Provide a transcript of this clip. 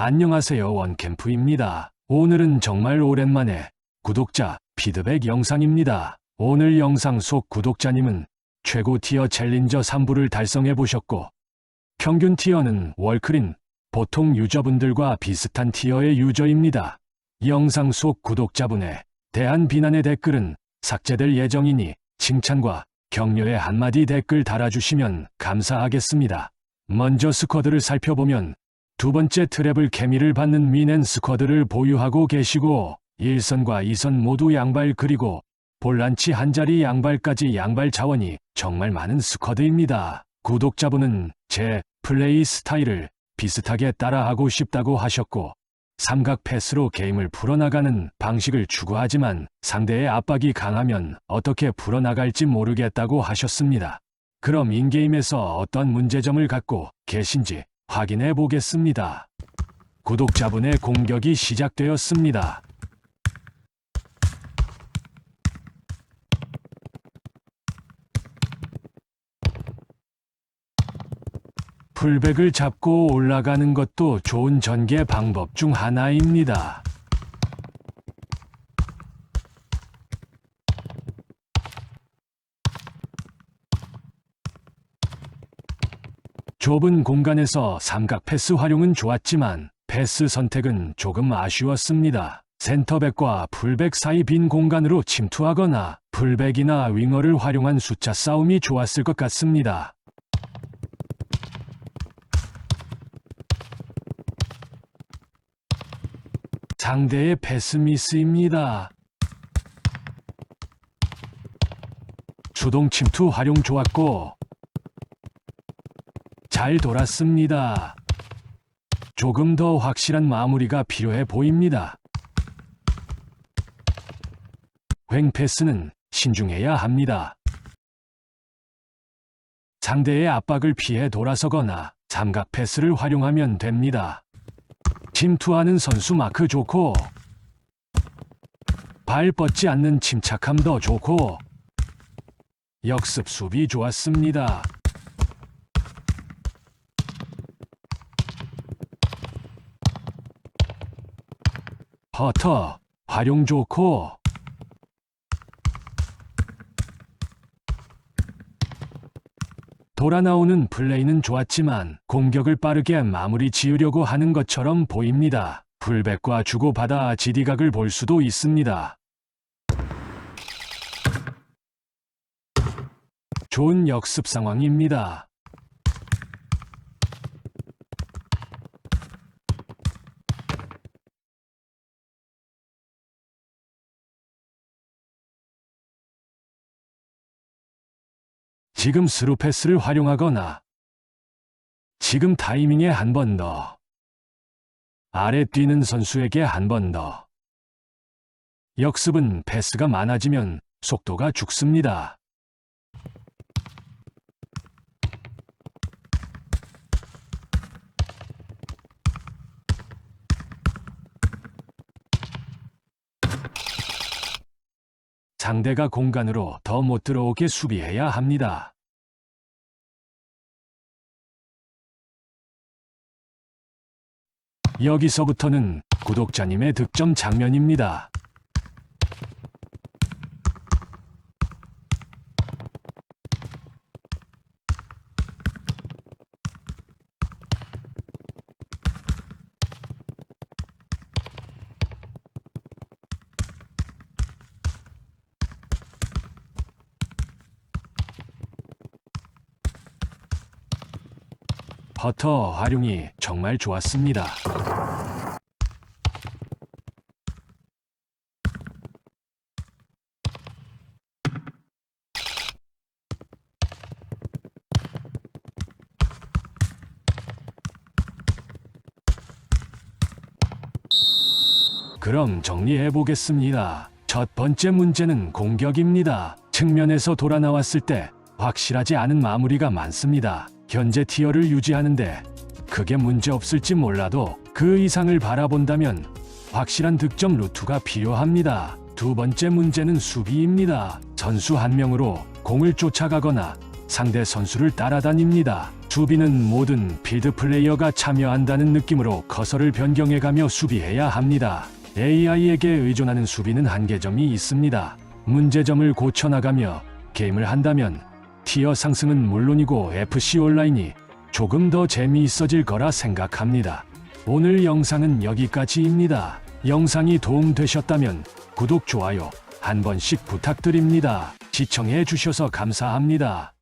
안녕하세요 원캠프입니다. 오늘은 정말 오랜만에 구독자 피드백 영상입니다. 오늘 영상 속 구독자님은 최고 티어 챌린저 3부를 달성해 보셨고 평균 티어는 월클인 보통 유저분들과 비슷한 티어의 유저입니다. 영상 속 구독자분에 대한 비난의 댓글은 삭제될 예정이니 칭찬과 격려의 한마디 댓글 달아주시면 감사하겠습니다. 먼저 스쿼드를 살펴보면 두 번째 트래블 케미를 받는 미넨 스쿼드를 보유하고 계시고 1선과 2선 모두 양발 그리고 볼란치 한 자리 양발까지 양발 자원이 정말 많은 스쿼드입니다. 구독자분은 제 플레이 스타일을 비슷하게 따라하고 싶다고 하셨고 삼각 패스로 게임을 풀어나가는 방식을 추구하지만 상대의 압박이 강하면 어떻게 풀어나갈지 모르겠다고 하셨습니다. 그럼 인게임에서 어떤 문제점을 갖고 계신지 확인해 보겠습니다. 구독자분의 공격이 시작되었습니다. 풀백을 잡고 올라가는 것도 좋은 전개 방법 중 하나입니다. 좁은 공간에서 삼각 패스 활용은 좋았지만 패스 선택은 조금 아쉬웠습니다. 센터백과 풀백 사이 빈 공간으로 침투하거나 풀백이나 윙어를 활용한 숫자 싸움이 좋았을 것 같습니다. 상대의 패스 미스입니다. 주동 침투 활용 좋았고 잘 돌았습니다. 조금 더 확실한 마무리가 필요해 보입니다. 횡 패스는 신중해야 합니다. 상대의 압박을 피해 돌아서거나 삼각 패스를 활용하면 됩니다. 침투하는 선수 마크 좋고 발 뻗지 않는 침착함도 좋고 역습 수비 좋았습니다. 퍼터 활용 좋고 돌아 나오는 플레이는 좋았지만 공격을 빠르게 마무리 지으려고 하는 것처럼 보입니다. 풀백과 주고받아 지디각을 볼 수도 있습니다. 좋은 역습 상황입니다. 지금 스루 패스를 활용하거나 지금 타이밍에 한 번 더. 아래 뛰는 선수에게 한 번 더. 역습은 패스가 많아지면 속도가 죽습니다. 상대가 공간으로 더 못 들어오게 수비해야 합니다. 여기서부터는 구독자님의 득점 장면입니다. 버터 활용이 정말 좋았습니다. 그럼 정리해 보겠습니다. 첫 번째 문제는 공격입니다. 측면에서 돌아 나왔을 때 확실하지 않은 마무리가 많습니다. 현재 티어를 유지하는데 크게 문제 없을지 몰라도 그 이상을 바라본다면 확실한 득점 루트가 필요합니다. 두 번째 문제는 수비입니다. 선수 한 명으로 공을 쫓아가거나 상대 선수를 따라다닙니다. 수비는 모든 필드 플레이어가 참여한다는 느낌으로 커서를 변경해가며 수비해야 합니다. AI에게 의존하는 수비는 한계점이 있습니다. 문제점을 고쳐나가며 게임을 한다면 티어 상승은 물론이고 FC 온라인이 조금 더 재미있어질 거라 생각합니다. 오늘 영상은 여기까지입니다. 영상이 도움되셨다면 구독, 좋아요 한 번씩 부탁드립니다. 시청해 주셔서 감사합니다.